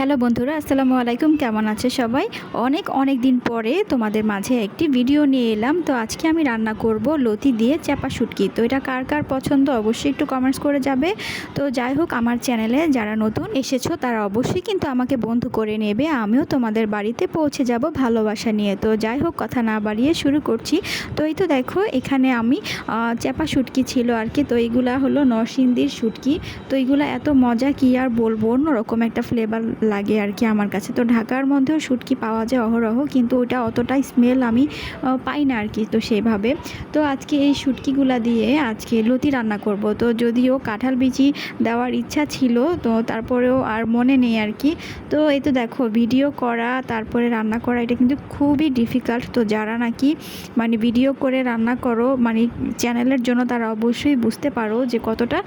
Hello বন্ধুরা, আসসালামু আলাইকুম। কেমন আছে সবাই? অনেক অনেক দিন পরে তোমাদের মাঝে একটি ভিডিও নিয়ে এলাম। তো আজকে আমি রান্না করব লতি দিয়ে চাপা শুটকি। তো এটা কার কার পছন্দ অবশ্যই একটু কমেন্টস করে যাবে। তো যাই হোক, আমার চ্যানেলে যারা নতুন এসেছ, তারা অবশ্যই কিন্তু আমাকে বন্ধু করে নেবে। আমিও তোমাদের বাড়িতে পৌঁছে যাব ভালোবাসা নিয়ে। তো যাই হোক, কথা না বাড়িয়ে শুরু করছি। তো এই তো দেখো, এখানে আমি চাপা শুটকি ছিল আর কি। তো এইগুলা হলো নরসিংদীর শুটকি। তো এইগুলা এত মজা কি আর বলব? অন্যরকম একটা ফ্লেভার লাগে আর কি আমার কাছে। তো ঢাকার মধ্যেও শুটকি পাওয়া যায় অহরহ, কিন্তু ওটা অতটাই স্মেল আমি পাই না আর কি তো সেভাবে। তো আজকে এই শুটকিগুলা দিয়ে আজকে লতি রান্না করব। তো যদিও কাঁঠাল বিচি দেওয়ার ইচ্ছা ছিল, তো তারপরেও আর মনে নেই আর কি। তো এই তো দেখো ভিডিও করা, তারপরে রান্না করা, এটা কিন্তু খুবই ডিফিকাল্ট তো যারা নাকি মানে ভিডিও করে রান্না করো মানে চ্যানেলের জন্য তারা অবশ্যই বুঝতে পারো যে কতটা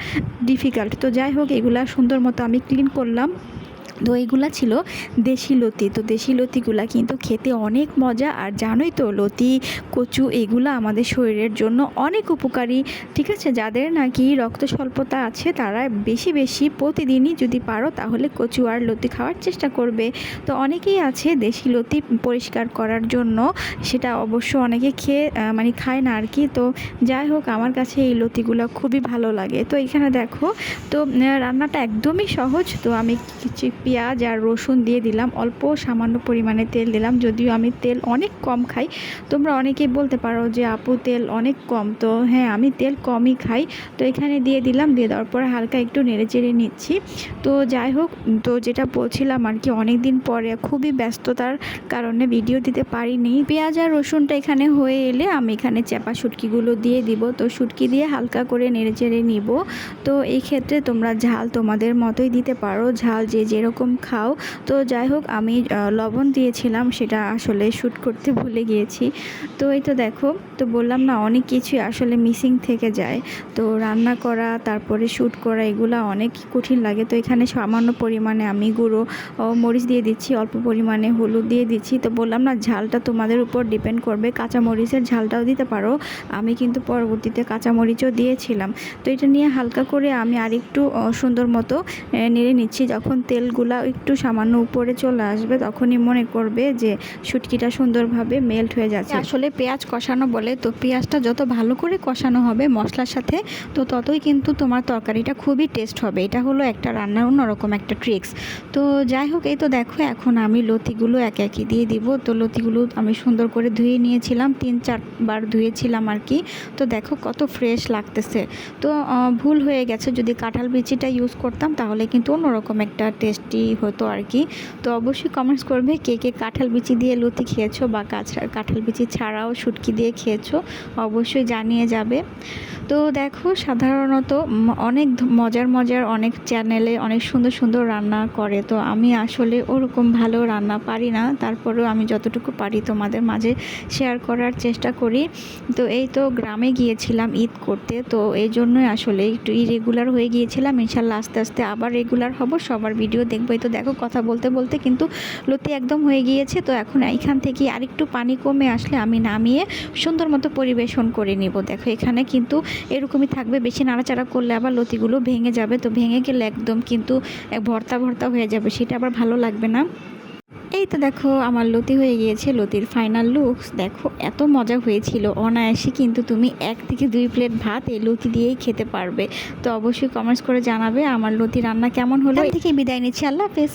ডিফিকাল্ট তো যাই হোক, এগুলা সুন্দর মতো আমি ক্লিন করলাম। তো এইগুলা ছিল দেশি লতি। তো দেশি লতিগুলা কিন্তু খেতে অনেক মজা। আর জানোই তো, লতি, কচু এগুলো আমাদের শরীরের জন্য অনেক উপকারী। ঠিক আছে? যাদের নাকি রক্ত স্বল্পতা আছে, তারা বেশি বেশি প্রতিদিনই যদি পারো তাহলে কচু আর লতি খাওয়ার চেষ্টা করবে। তো অনেকেই আছে দেশি লতি পরিষ্কার করার জন্য। সেটা অবশ্য অনেকে খেয়ে মানে খায় না আর কি তো যাই হোক, আমার কাছে এই লতিগুলো খুবই ভালো লাগে। তো এখানে দেখো, তো রান্নাটা একদমই সহজ। তো আমি কিছু পেঁয়াজ আর রসুন দিয়ে দিলাম। অল্প সামান্য পরিমাণে তেল দিলাম। যদিও আমি তেল অনেক কম খাই। তোমরা অনেকেই বলতে পারো যে, আপু, তেল অনেক কম। তো হ্যাঁ আমি তেল কমই খাই। তো এখানে দিয়ে দিলাম। দিয়ে দেওয়ার পর হালকা একটু নেড়ে চেড়ে নিচ্ছি। তো যাই হোক, তো যেটা বলছিলাম আর কি অনেক দিন পরে খুবই ব্যস্ততার কারণে ভিডিও দিতে পারিনি। পেঁয়াজ আর রসুনটা এখানে হয়ে এলে আমি এখানে চাপা শুটকিগুলো দিয়ে দিব। তো শুটকি দিয়ে হালকা করে নেড়ে চেড়ে নিব। তো এই ক্ষেত্রে তোমরা ঝাল তোমাদের মতোই দিতে পারো। ঝাল যে যে যেরকম খাও। তো যাই হোক, আমি লবণ দিয়েছিলাম, সেটা আসলে শ্যুট করতে ভুলে গিয়েছি। তো এই তো দেখো, তো বললাম না, অনেক কিছুই আসলে মিসিং থেকে যায়। তো রান্না করা, তারপরে শ্যুট করা, এগুলো অনেক কঠিন লাগে। তো এখানে সামান্য পরিমাণে আমি গুঁড়ো মরিচ দিয়ে দিচ্ছি, অল্প পরিমাণে হলুদ দিয়ে দিচ্ছি। তো বললাম না, ঝালটা তোমাদের উপর ডিপেন্ড করবে কাঁচা মরিচের ঝালটাও দিতে পারো। আমি কিন্তু পরবর্তীতে কাঁচা মরিচও দিয়েছিলাম। তো এটা নিয়ে হালকা করে আমি আরেকটু সুন্দর মতো নেড়ে নিচ্ছি। যখন তেলগুলা একটু সামান্য উপরে চলে আসবে তখনই মনে করবে যে শুটকিটা সুন্দরভাবে মেল্ট হয়ে যাচ্ছে। আসলে পেঁয়াজ কষানো বলে তো পেঁয়াজটা যত ভালো করে কষানো হবে মশলার সাথে তো ততই কিন্তু তোমার তরকারিটা খুবই টেস্ট হবে। এটা হলো একটা রান্নার অন্যরকম একটা ট্রিক্স তো যাই হোক এই তো দেখো এখন আমি লতিগুলো এক একই দিয়ে দিব। তো লতিগুলো আমি সুন্দর করে ধুয়ে নিয়েছিলাম তিন চারবার ধুয়েছিলাম আর কি। তো দেখো কত ফ্রেশ লাগতেছে। তো ভুল হয়ে গেছে। যদি কাঁঠাল বিচিটা ইউজ করতাম তাহলে কিন্তু অন্যরকম একটা টেস্টি হতো আর কি। তো অবশ্যই কমেন্টস করবে কে কে কাঁঠাল বিচি দিয়ে লতি খেয়েছো বা কাঁঠাল বিচি ছাড়াও শুটকি দিয়ে খেয়েছো, অবশ্যই জানিয়ে যাবে। তো দেখো সাধারণত অনেক মজার মজার অনেক চ্যানেলে অনেক সুন্দর সুন্দর রান্না করে। তো আমি আসলে ওরকম ভালো রান্না পারি না। তারপরেও আমি যতটুকু পারি তোমাদের মাঝে শেয়ার করার চেষ্টা করি। তো এই তো গ্রামে গিয়েছিলাম ঈদ করতে। তো এই জন্যই আসলে একটু ইরেগুলার হয়ে গিয়েছিলাম। ইনশাল্লাহ আস্তে আস্তে আবার রেগুলার হব। সবার ভিডিও দেখব এই তো দেখো কথা বলতে বলতে কিন্তু লতি একদম হয়ে গিয়েছে। তো এখন এইখান থেকে আরেকটু পানি কমে আসলে আমি নামিয়ে সুন্দর মতো পরিবেশন করে নিব। দেখো এখানে কিন্তু এরকমই থাকবে। বেশি নাড়াচাড়া করলে আবার লতিগুলো ভেঙে যাবে। তো ভেঙে গেলে একদম কিন্তু ভর্তা ভর্তা হয়ে যাবে। সেটা আবার ভালো লাগবে না। এই তো দেখো, আমার লতি হয়ে গিয়েছে। লতির ফাইনাল লুকস দেখো, এত মজা হয়েছিল। অনায়াসে কিন্তু তুমি এক থেকে দুই প্লেট ভাত এই লতি দিয়েই খেতে পারবে। তো অবশ্যই কমেন্টস করে জানাবে আমার লতি রান্না কেমন হলো। থেকে বিদায় নিচ্ছি। আল্লাহ হাফেজ।